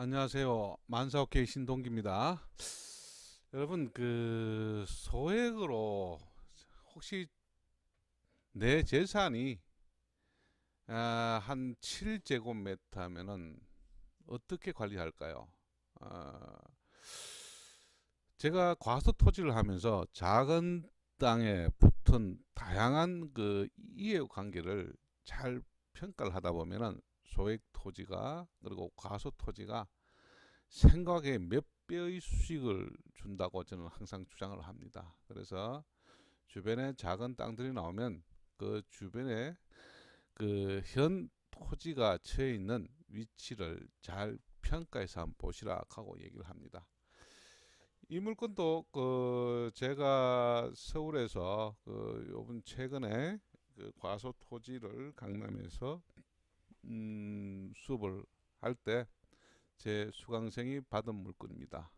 안녕하세요. 만사오케이 신동기입니다. 여러분 그 소액으로 혹시 내 재산이 아, 한 7제곱미터면은 어떻게 관리할까요? 아, 제가 과수 토지를 하면서 작은 땅에 붙은 다양한 그 이해 관계를 잘 평가를 하다 보면은 소액 토지가 그리고 과수 토지가 생각의 몇 배의 수익을 준다고 저는 항상 주장을 합니다. 그래서 주변에 작은 땅들이 나오면 그 주변에 그 현 토지가 처해 있는 위치를 잘 평가해서 한번 보시라 하고 얘기를 합니다. 이 물건도 그 제가 서울에서 그 요번 최근에 그 과소 토지를 강남에서 음, 수업을 할 때 제 수강생이 받은 물건입니다.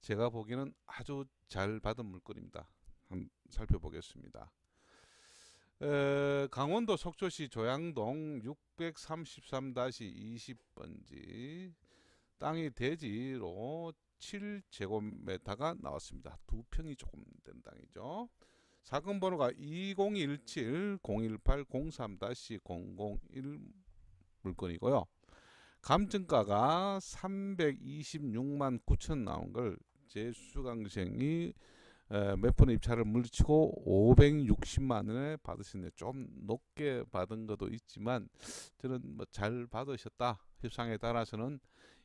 제가 보기에는 아주 잘 받은 물건입니다. 한번 살펴보겠습니다. 에, 강원도 속초시 조양동 633-20번지 땅이 대지로 7제곱미터가 나왔습니다. 두 평이 조금 된 땅이죠. 사건 번호가 2017-018-03-001 물건이고요. 감정가가 326만 9천 나온 걸제 수강생이 몇번 입찰을 물리치고 560만 원에 받으셨네요. 좀 높게 받은 것도 있지만 저는 뭐 잘 받으셨다. 협상에 따라서는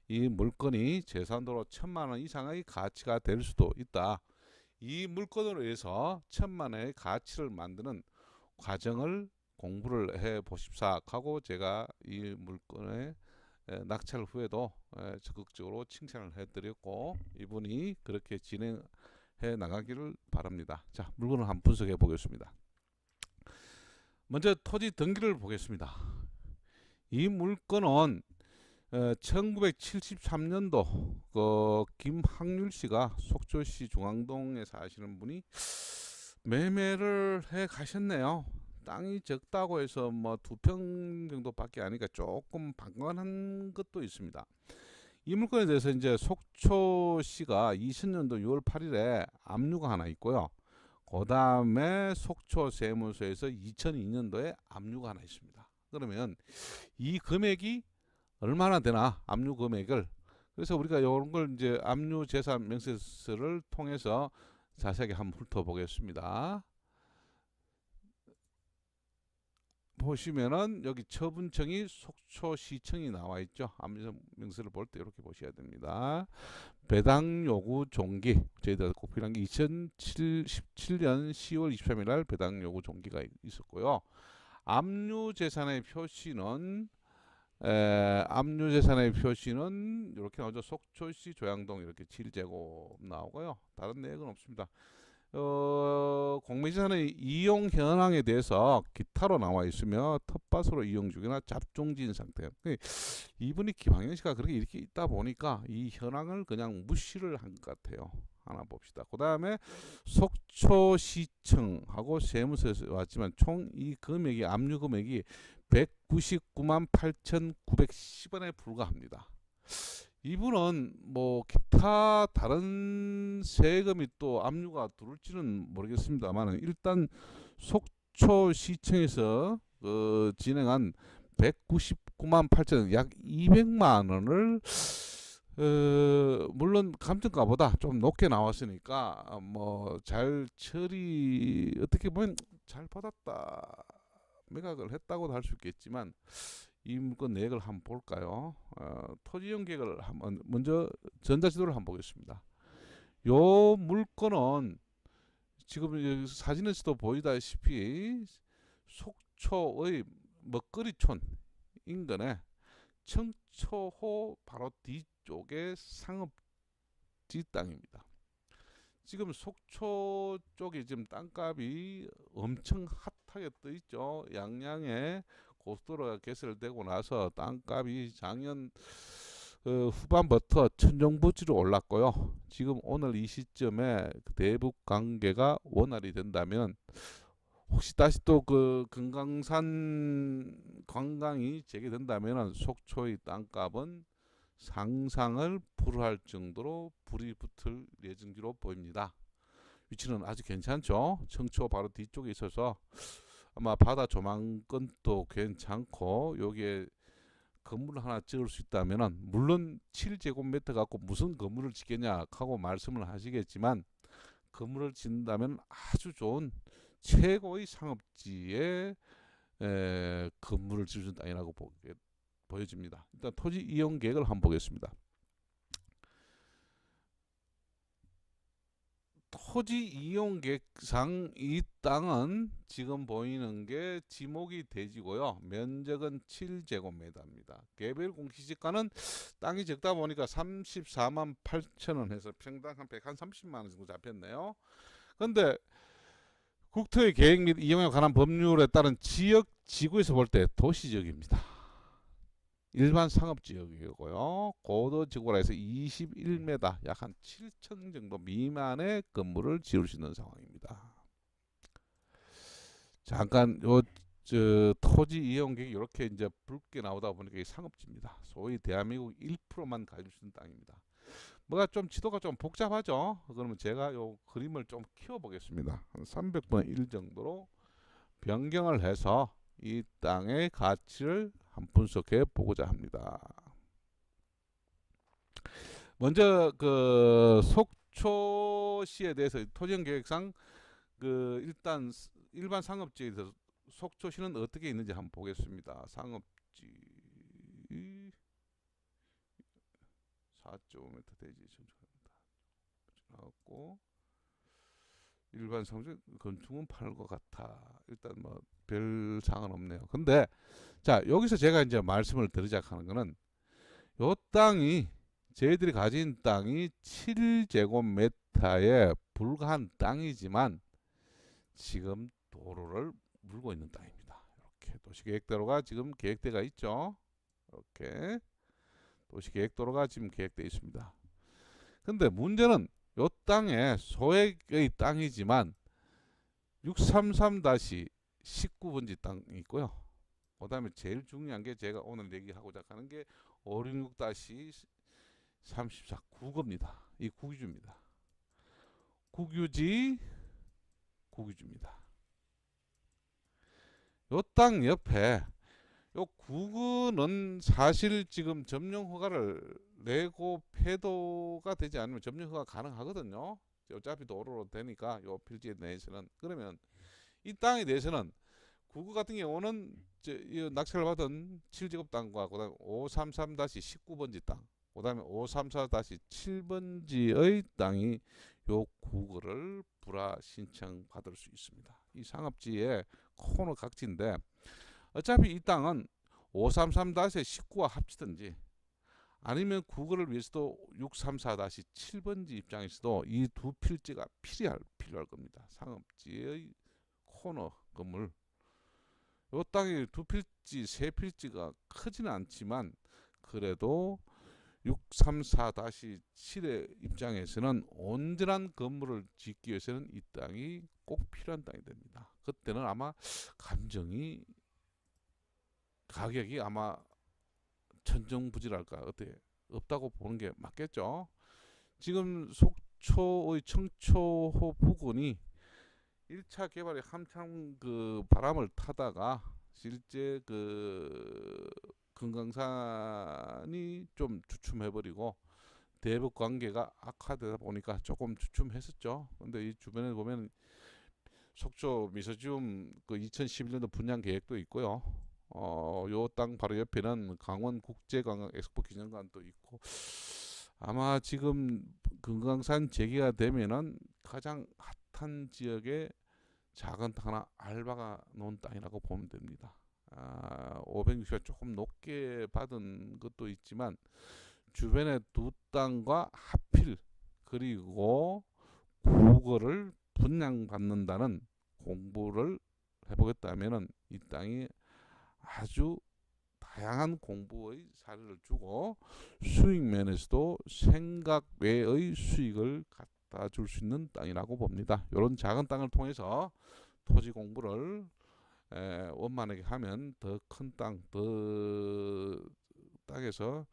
이 물건이 재산도로 천만 원 이상의 가치가 될 수도 있다. 이 물건으로 해서 천만 원의 가치를 만드는 과정을 공부를 해 보십사 하고 제가 이 물건의 에, 낙찰 후에도 에, 적극적으로 칭찬을 해드렸고 이분이 그렇게 진행해 나가기를 바랍니다. 자 물건을 한번 분석해 보겠습니다. 먼저 토지 등기를 보겠습니다. 이 물건은 어, 1973년도 그 김학률 씨가 속초시 중앙동에 사시는 분이 매매를 해 가셨네요. 땅이 적다고 해서 뭐 두 평 정도밖에 아니까 조금 방관한 것도 있습니다. 이 물건에 대해서 이제 속초시가 2000년도 6월 8일에 압류가 하나 있고요. 그 다음에 속초 세무서에서 2002년도에 압류가 하나 있습니다. 그러면 이 금액이 얼마나 되나 압류 금액을 그래서 우리가 이런 걸 이제 압류 재산 명세서를 통해서 자세하게 한번 훑어보겠습니다. 보시면은 여기 처분청이 속초시청이 나와 있죠. 압류 명세를 볼 때 이렇게 보셔야 됩니다. 배당 요구 종기 저희들 꼭 필요한 게 2017년 10월 23일 날 배당 요구 종기가 있었고요. 압류 재산의 표시는 에, 압류 재산의 표시는 이렇게 나오죠. 속초시 조양동 이렇게 7제곱 나오고요. 다른 내역은 없습니다. 어, 공매재산의 이용 현황에 대해서 기타로 나와 있으며 텃밭으로 이용 중이나 잡종진 상태. 그 이분이 김학현 씨가 그렇게 이렇게 있다 보니까 이 현황을 그냥 무시를 한 것 같아요. 하나 봅시다. 그 다음에 속초시청하고 세무서에서 왔지만 총 이 금액이 압류 금액이 199만 8,910원에 불과합니다. 이분은 뭐 기타 다른 세금이 또 압류가 들을지는 모르겠습니다만 일단 속초 시청에서 그 진행한 199만 8천 약 200만 원을 어, 물론 감정가보다 좀 높게 나왔으니까 뭐 잘 처리 어떻게 보면 잘 받았다. 매각을 했다고도 할 수 있겠지만 이 물건 내역을 한번 볼까요? 어, 토지용 계획을 한번 먼저 전자지도를 한번 보겠습니다. 요 물건은 지금 사진에서도 보이다시피 속초의 먹거리촌 인근에 청초호 바로 뒤쪽에 상업지 땅입니다. 지금 속초 쪽에 지금 땅값이 엄청 핫하게 떠 있죠. 양양에 고속도로가 개설되고 나서 땅값이 작년 어, 후반부터 천정부지로 올랐고요. 지금 오늘 이 시점에 대북 관계가 원활이 된다면 혹시 다시 또 그 금강산 관광이 재개된다면 속초의 땅값은 상상을 불허할 정도로 불이 붙을 예정지로 보입니다. 위치는 아주 괜찮죠. 청초 바로 뒤쪽에 있어서 아마 바다 조망권도 괜찮고 여기에 건물 하나 지을 수 있다면은 물론 7제곱미터 갖고 무슨 건물을 짓겠냐 하고 말씀을 하시겠지만 건물을 짓는다면 아주 좋은 최고의 상업지에 에, 건물을 지을 땅이라고 보게 보여집니다. 일단 토지 이용 계획을 한번 보겠습니다. 토지 이용 계획상 이 땅은 지금 보이는 게 지목이 대지고요. 면적은 7제곱미터입니다. 개별 공시지가는 땅이 적다 보니까 34만 8천 원 해서 평당 한 130만 원 정도 잡혔네요. 근데 국토의 계획 및 이용에 관한 법률에 따른 지역 지구에서 볼 때 도시지역입니다. 일반 상업지역이고요. 고도지구라 해서 21m 약 한 7층 정도 미만의 건물을 지을 수 있는 상황입니다. 잠깐 요 저 토지 이용 계획 이렇게 이제 붉게 나오다 보니까 이 상업지입니다. 소위 대한민국 1%만 가질 수 있는 땅입니다. 뭐가 좀 지도가 좀 복잡하죠. 그러면 제가 요 그림을 좀 키워 보겠습니다. 한 300분의 1 정도로 변경을 해서 이 땅의 가치를 한 분석해 보고자 합니다. 먼저 그 속초시에 대해서 토지형 계획상 그 일단 스- 일반 상업지에 대해서 속초시는 어떻게 있는지 한번 보겠습니다. 상업지 4.5m 대지 전축합니다. 일반 상업지 건축은 파는 것 같아. 일단 뭐 별 상은 없네요. 근데 자 여기서 제가 이제 말씀을 드리자 하는 거는 요 땅이 저희들이 가진 땅이 7제곱미터에 불과한 땅이지만 지금 도로를 물고 있는 땅입니다. 이렇게 도시계획도로가 지금 계획대가 있죠. 이렇게 도시계획도로가 지금 계획되어 있습니다. 근데 문제는 요 땅에 소액의 땅이지만 633-19번지 땅이 있고요. 그 다음에 제일 중요한 게 제가 오늘 얘기하고자 하는 게 566-34 국어입니다. 이 국유주입니다. 국유지 국유주입니다. 요 땅 옆에 요 국어는 사실 지금 점령 허가를 내고 폐도가 되지 않으면 점령 허가 가능하거든요. 어차피 도로로 되니까 요 필지에 대해서는 그러면 이 땅에 대해서는 국어 같은 경우는 낙찰을 받은 7제곱 땅과 그다음에 533-19번지 땅, 그다음에 534-7번지의 땅이 요 국어를 불화 신청 받을 수 있습니다. 이 상업지의 코너 각지인데 어차피 이 땅은 533-19와 합치든지 아니면 국어를 위해서도 634-7번지 입장에서도 이 두 필지가 필요할 필요할 겁니다. 상업지의 코너 건물. 요 땅이 두 필지, 세 필지가 크지는 않지만 그래도 634-7의 입장에서는 온전한 건물을 짓기 위해서는 이 땅이 꼭 필요한 땅이 됩니다. 그때는 아마 감정이 가격이 아마 천정부지랄까 어때 없다고 보는 게 맞겠죠. 지금 속초의 청초호 부근이 1차 개발이 한참 그 바람을 타다가 실제 그 금강산이 좀 주춤해버리고 대북 관계가 악화되다 보니까 조금 주춤했었죠. 근데 이 주변에 보면 속초 미소지움 그 2011년도 분양 계획도 있고요. 어, 요 땅 바로 옆에는 강원 국제관광 엑스포 기념관도 있고 아마 지금 금강산 재개가 되면은 가장 핫한 지역에 작은 땅 하나 알바가 놓은 땅이라고 보면 됩니다. 아, 560가 조금 높게 받은 것도 있지만 주변에 두 땅과 하필 그리고 국어를 분양받는다는 공부를 해보겠다면은 이 땅이 아주 다양한 공부의 사례를 주고 수익 면에서도 생각 외의 수익을 갖 다줄수 있는 땅이라고 봅니다. 이런 작은 땅을 통해서 토지 공부를 에, 원만하게 하면 더 큰 땅, 더 땅에서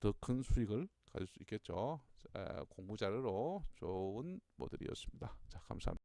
더 큰 수익을 가질 수 있겠죠. 자, 공부 자료로 좋은 모델이었습니다. 자, 감사합니다.